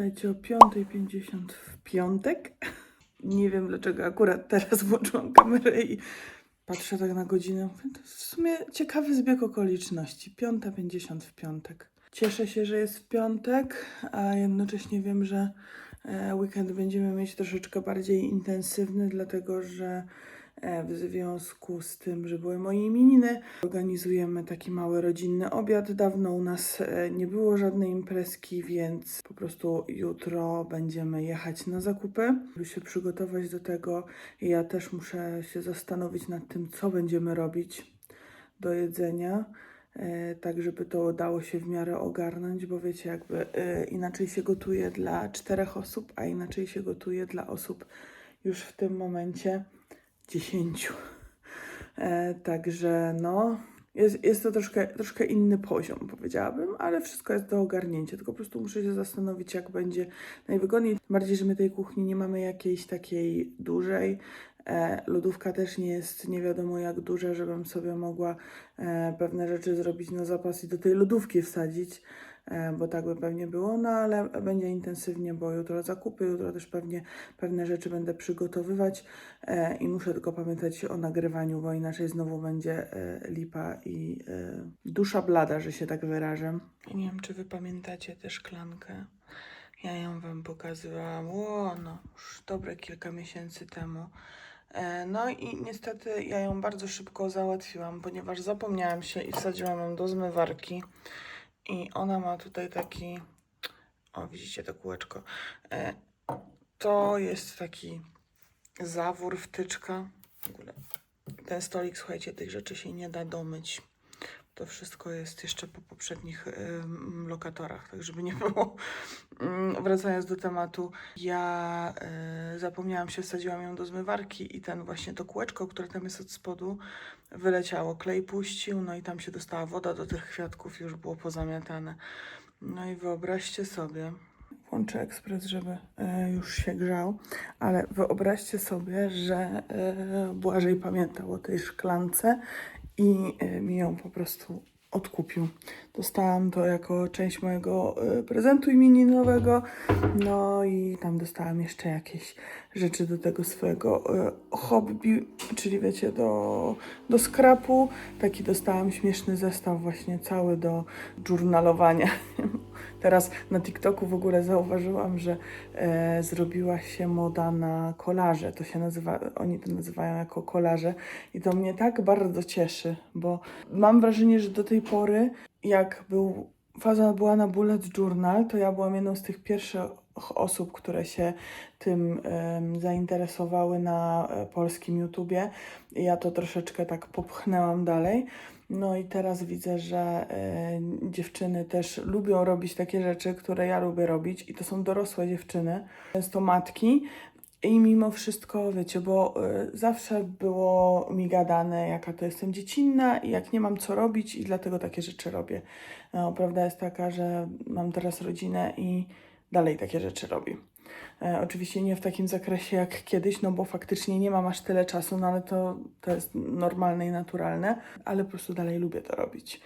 Witajcie o 5.50 w piątek. Nie wiem dlaczego akurat teraz włączyłam kamerę i patrzę tak na godzinę. To w sumie ciekawy zbieg okoliczności. 5.50 w piątek. Cieszę się, że jest w piątek, a jednocześnie wiem, że e, weekend będziemy mieć troszeczkę bardziej intensywny, dlatego że w związku z tym, że były moje imieniny, organizujemy taki mały rodzinny obiad. Dawno u nas e, nie było żadnej imprezki, więc po prostu jutro będziemy jechać na zakupy, by się przygotować do tego. Ja też muszę się zastanowić nad tym, co będziemy robić do jedzenia. e, Tak, żeby to dało się w miarę ogarnąć, bo wiecie, jakby e, inaczej się gotuje dla czterech osób, a inaczej się gotuje dla osób już w tym momencie dziesięciu. E, także no, jest, jest to troszkę, troszkę inny poziom, powiedziałabym, ale wszystko jest do ogarnięcia. Tylko po prostu muszę się zastanowić, jak będzie najwygodniej. Tym bardziej, że my tej kuchni nie mamy jakiejś takiej dużej. E, lodówka też nie jest nie wiadomo jak duża, żebym sobie mogła e, pewne rzeczy zrobić na zapas i do tej lodówki wsadzić bo tak by pewnie było, no ale będzie intensywnie, bo jutro zakupy, jutro też pewnie pewne rzeczy będę przygotowywać e, i muszę tylko pamiętać o nagrywaniu, bo inaczej znowu będzie e, lipa i e, dusza blada, że się tak wyrażę. Nie wiem, czy wy pamiętacie tę szklankę. Ja ją wam pokazywałam, o, no, już dobre kilka miesięcy temu. E, No i niestety ja ją bardzo szybko załatwiłam, ponieważ zapomniałam się i wsadziłam ją do zmywarki. I ona ma tutaj taki. O, widzicie to kółeczko. E, to jest taki zawór, wtyczka. W ogóle ten stolik, słuchajcie, tych rzeczy się nie da domyć. To wszystko jest jeszcze po poprzednich lokatorach, tak żeby nie było. Mm, Wracając do tematu, ja y, zapomniałam się, wsadziłam ją do zmywarki i ten właśnie to kółeczko, które tam jest od spodu, wyleciało. Klej puścił, no i tam się dostała woda do tych kwiatków, już było pozamiatane. No i wyobraźcie sobie, włączę ekspres, żeby e, już się grzał, ale wyobraźcie sobie, że e, Błażej pamiętał o tej szklance i e, mi ją po prostu odkupił. Dostałam to jako część mojego e, prezentu imieninowego, no i tam dostałam jeszcze jakieś rzeczy do tego swojego e, hobby, czyli wiecie, do, do skrapu. Taki dostałam śmieszny zestaw właśnie cały do journalowania. Teraz na TikToku w ogóle zauważyłam, że e, zrobiła się moda na kolaże. To się nazywa, oni to nazywają jako kolaże i to mnie tak bardzo cieszy, bo mam wrażenie, że do tej pory, jak był faza była na Bullet Journal, to ja byłam jedną z tych pierwszych osób, które się tym zainteresowały na e, polskim YouTubie. Ja to troszeczkę tak popchnęłam dalej. No i teraz widzę, że e, dziewczyny też lubią robić takie rzeczy, które ja lubię robić i to są dorosłe dziewczyny, często matki. I mimo wszystko, wiecie, bo e, zawsze było mi gadane, jaka to jestem dziecinna i jak nie mam co robić i dlatego takie rzeczy robię. No, prawda jest taka, że mam teraz rodzinę i dalej takie rzeczy robię. E, oczywiście nie w takim zakresie jak kiedyś, no bo faktycznie nie mam aż tyle czasu, no ale to, to jest normalne i naturalne, ale po prostu dalej lubię to robić.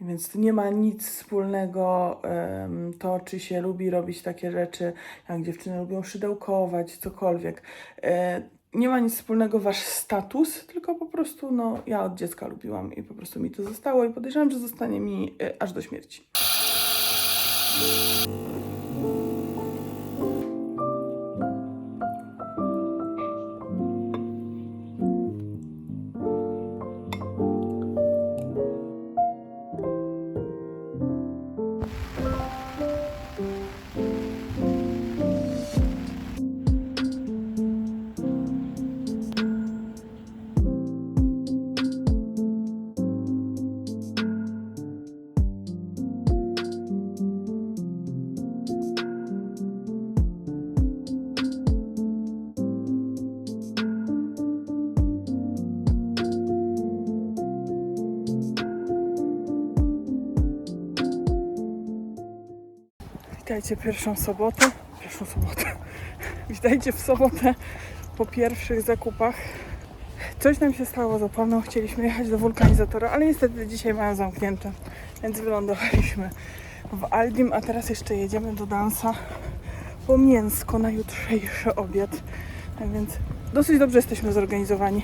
Więc nie ma nic wspólnego em, to, czy się lubi robić takie rzeczy, jak dziewczyny lubią szydełkować, cokolwiek. E, nie ma nic wspólnego wasz status, tylko po prostu no, ja od dziecka lubiłam i po prostu mi to zostało i podejrzewam, że zostanie mi e, aż do śmierci. Witajcie pierwszą sobotę. Pierwszą sobotę. Witajcie w sobotę po pierwszych zakupach. Coś nam się stało z opałą. Chcieliśmy jechać do wulkanizatora, ale niestety dzisiaj mają zamknięte, więc wylądowaliśmy w Aldim, a teraz jeszcze jedziemy do Dansa, po mięsko na jutrzejszy obiad. Tak więc dosyć dobrze jesteśmy zorganizowani.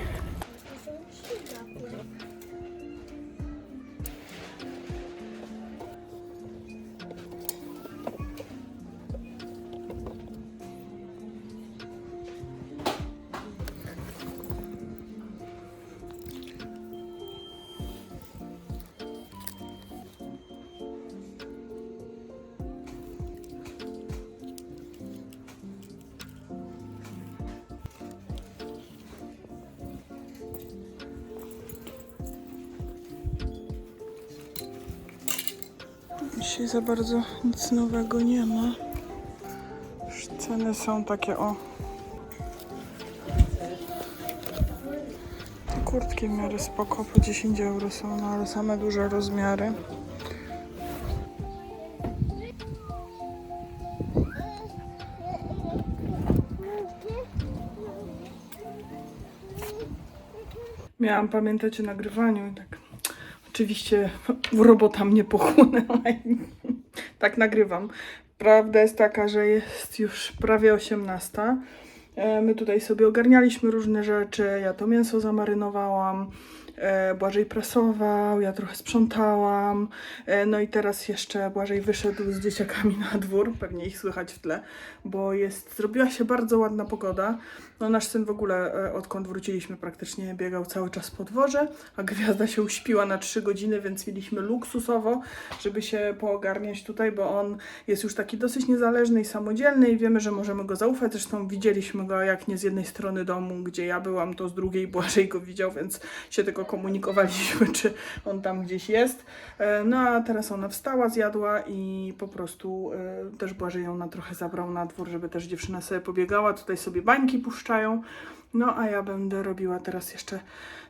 Dzisiaj za bardzo nic nowego nie ma. Już Ceny są takie o. Kurtki w miarę spoko, po 10 euro są, no ale same duże rozmiary. Miałam pamiętać o nagrywaniu i tak. Oczywiście robota mnie pochłonęła i tak nagrywam. Prawda jest taka, że jest już prawie 18. E, My tutaj sobie ogarnialiśmy różne rzeczy. Ja to mięso zamarynowałam. E, Błażej prasował, ja trochę sprzątałam. e, No i teraz jeszcze Błażej wyszedł z dzieciakami na dwór. Pewnie ich słychać w tle, bo jest, zrobiła się bardzo ładna pogoda. No nasz syn w ogóle, e, odkąd wróciliśmy, praktycznie biegał cały czas po dworze, a gwiazda się uśpiła na 3 godziny, więc mieliśmy luksusowo, żeby się poogarniać tutaj, bo on jest już taki dosyć niezależny i samodzielny i wiemy, że możemy go zaufać. Zresztą widzieliśmy go jak nie z jednej strony domu, gdzie ja byłam, to z drugiej Błażej go widział, więc się tylko komunikowaliśmy, czy on tam gdzieś jest. E, No a teraz ona wstała, zjadła i po prostu e, też Błażej ją na trochę zabrał na dwór, żeby też dziewczyna sobie pobiegała. Tutaj sobie bańki puszczają. No a ja będę robiła teraz jeszcze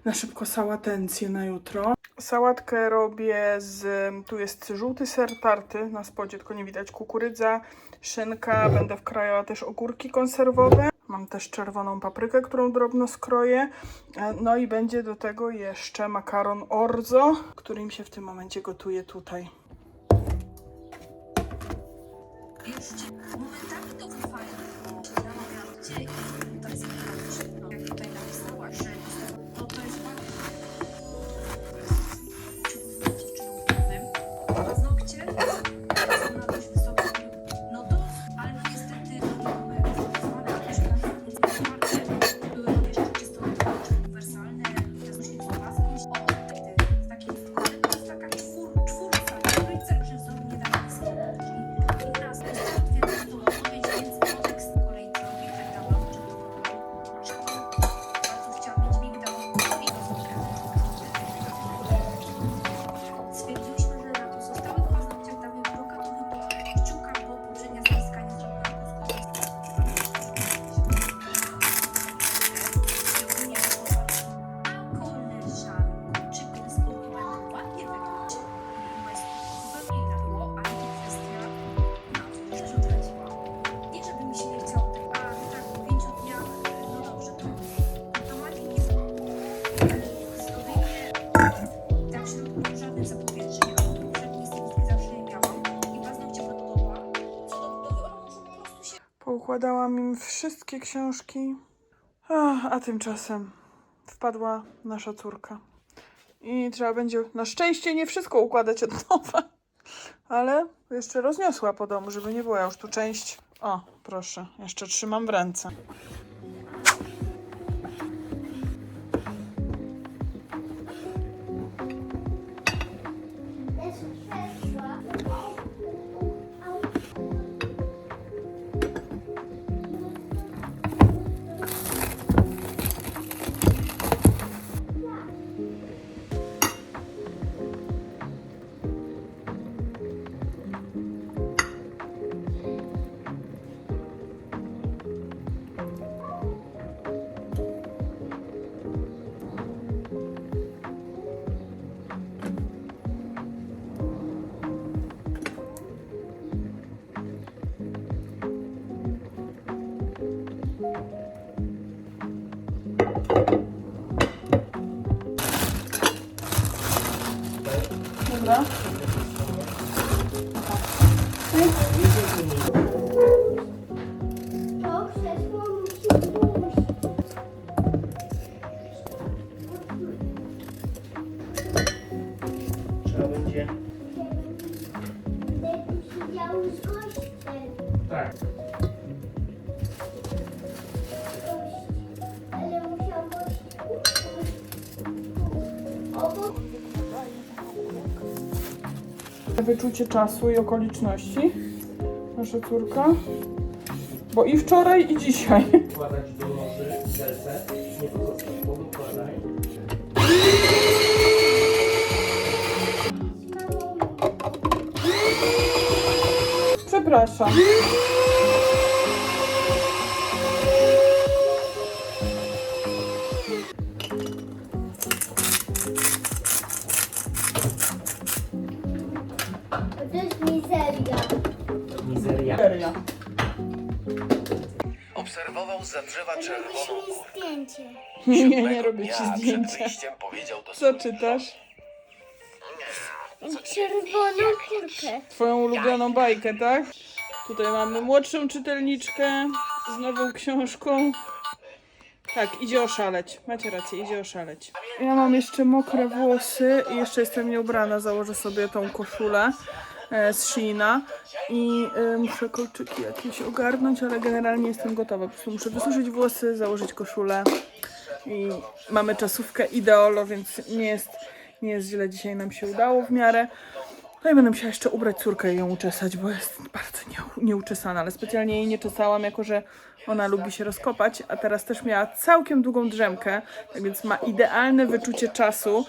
na szybko sałatencję na jutro. Sałatkę robię z, tu jest żółty ser tarty, na spodzie tylko nie widać kukurydza, szynka, będę wkrajała też ogórki konserwowe. Mam też czerwoną paprykę, którą drobno skroję. E, No i będzie do tego jeszcze makaron orzo, który mi się w tym momencie gotuje tutaj. Wiesz, Poukładałam im wszystkie książki, a, tymczasem wpadła nasza córka. I trzeba będzie na szczęście nie wszystko układać od nowa, ale jeszcze rozniosła po domu, żeby nie była już tu część. O, proszę, jeszcze trzymam w ręce. Wyczucie czasu i okoliczności. Nasza córka. Bo i wczoraj, i dzisiaj. Przepraszam. Obserwował za drzewa czerwoną kurę. zdjęcie. Nie, nie Siódmego robię ci dnia Przed zdjęcia. wyjściem powiedział do Co czytasz? Czerwoną kurkę. Twoją ulubioną bajkę, tak? Tutaj mamy młodszą czytelniczkę z nową książką. Tak, idzie oszaleć. Macie rację, idzie oszaleć. Ja mam jeszcze mokre włosy i jeszcze jestem nieubrana. Założę sobie tą koszulę z Sheina i e, muszę kolczyki jakieś ogarnąć, ale generalnie jestem gotowa. Po prostu muszę wysuszyć włosy, założyć koszulę i mamy czasówkę ideolo, więc nie jest, nie jest źle. Dzisiaj nam się udało w miarę. No i będę musiała jeszcze ubrać córkę i ją uczesać, bo jest bardzo nie, nieuczesana, ale specjalnie jej nie czesałam, jako że ona lubi się rozkopać, a teraz też miała całkiem długą drzemkę, tak więc ma idealne wyczucie czasu.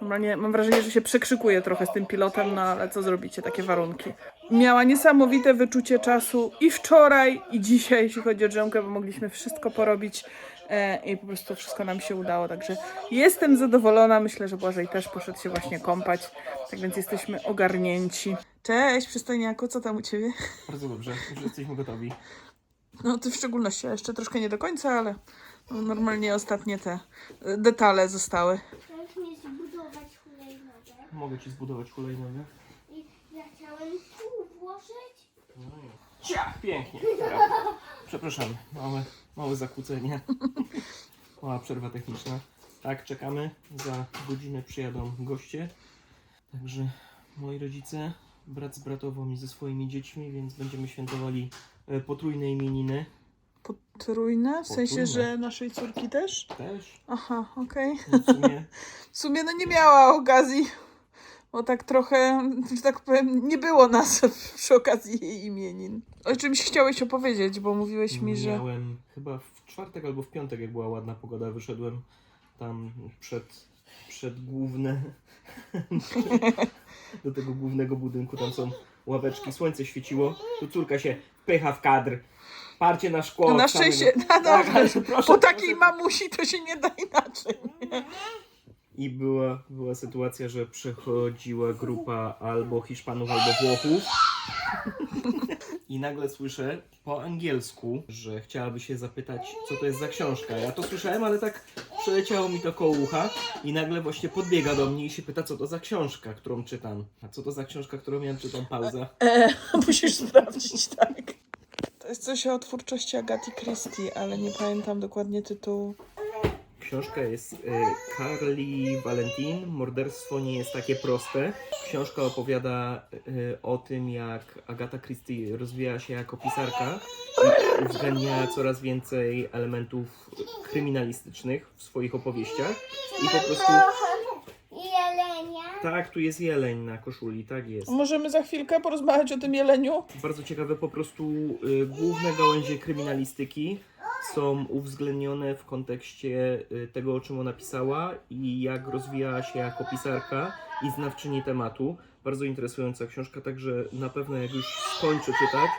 Normalnie mam wrażenie, że się przekrzykuje trochę z tym pilotem, no ale co zrobicie, takie warunki. Miała niesamowite wyczucie czasu i wczoraj, i dzisiaj, jeśli chodzi o drzemkę, bo mogliśmy wszystko porobić e, i po prostu wszystko nam się udało, także jestem zadowolona. Myślę, że Błażej też poszedł się właśnie kąpać, tak więc jesteśmy ogarnięci. Cześć, przystojniaku, co tam u Ciebie? Bardzo dobrze, już jesteśmy gotowi. No Ty w szczególności, a jeszcze troszkę nie do końca, ale no, normalnie ostatnie te e, detale zostały. Chcesz mi zbudować hulajnogę? Mogę ci zbudować hulajnogę? I ja chciałem tu włożyć. No i... Pięknie. Brawo. Przepraszam, małe, małe zakłócenie. Mała przerwa techniczna. Tak, czekamy. Za godzinę przyjadą goście. Także moi rodzice, brat z bratową i ze swoimi dziećmi, więc będziemy świętowali e, potrójne imieniny. Potrójne? W sensie, Potrójne. że naszej córki też? Też. Aha, okej. No w sumie W sumie no nie miała okazji, bo tak trochę, że tak powiem, nie było nas przy okazji jej imienin. O czymś chciałeś opowiedzieć, bo mówiłeś mi, że... Miałem chyba w czwartek albo w piątek, jak była ładna pogoda, wyszedłem tam przed, przed główne. do tego głównego budynku. Tam są ławeczki, słońce świeciło. Tu córka się wpycha w kadr. Parcie na szkło. No na szczęście, no, Tak, no, ale proszę, po takiej proszę. mamusi to się nie da inaczej. Nie? I była, była sytuacja, że przychodziła grupa albo Hiszpanów, albo Włochów. I nagle słyszę po angielsku, że chciałaby się zapytać, co to jest za książka. Ja to słyszałem, ale tak przeleciało mi to koło ucha. I nagle właśnie podbiega do mnie i się pyta, co to za książka, którą czytam. A co to za książka, którą miałem czytam pauza? E, musisz sprawdzić, tak. To jest coś o twórczości Agaty Christie, ale nie pamiętam dokładnie tytułu. Książka jest y, Carly Valentin. Morderstwo nie jest takie proste. Książka opowiada y, o tym, jak Agata Christie rozwijała się jako pisarka i uwzględniała coraz więcej elementów kryminalistycznych w swoich opowieściach. I po prostu, Jelenia. tak, tu jest jeleń na koszuli, tak jest. Możemy za chwilkę porozmawiać o tym jeleniu? Bardzo ciekawe, po prostu y, główne gałęzie kryminalistyki są uwzględnione w kontekście y, tego, o czym ona pisała i jak rozwijała się jako pisarka i znawczyni tematu. Bardzo interesująca książka, także na pewno jak już skończę czytać,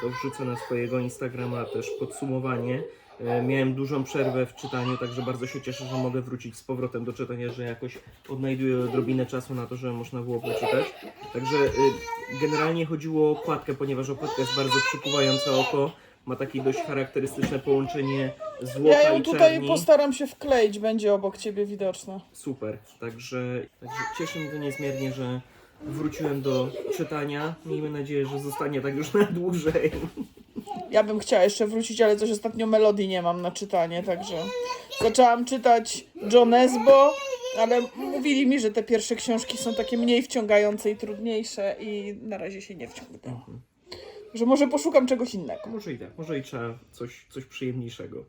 to wrzucę na swojego Instagrama też podsumowanie. E, Miałem dużą przerwę w czytaniu, także bardzo się cieszę, że mogę wrócić z powrotem do czytania, że jakoś odnajduję odrobinę czasu na to, żeby można było poczytać. Także y, generalnie chodziło o okładkę, ponieważ okładka jest bardzo przykuwająca oko. Ma takie dość charakterystyczne połączenie złota Ja ją i tutaj czerni. postaram się wkleić, będzie obok ciebie widoczna. Super, także, także cieszy mnie to niezmiernie, że wróciłem do czytania. Miejmy nadzieję, że zostanie tak już na dłużej. Ja bym chciała jeszcze wrócić, ale coś ostatnio melodii nie mam na czytanie, także zaczęłam czytać John Esbo, ale mówili mi, że te pierwsze książki są takie mniej wciągające i trudniejsze i na razie się nie wciągnęłam. Że może poszukam czegoś innego. Może i tak, może i trzeba coś, coś przyjemniejszego.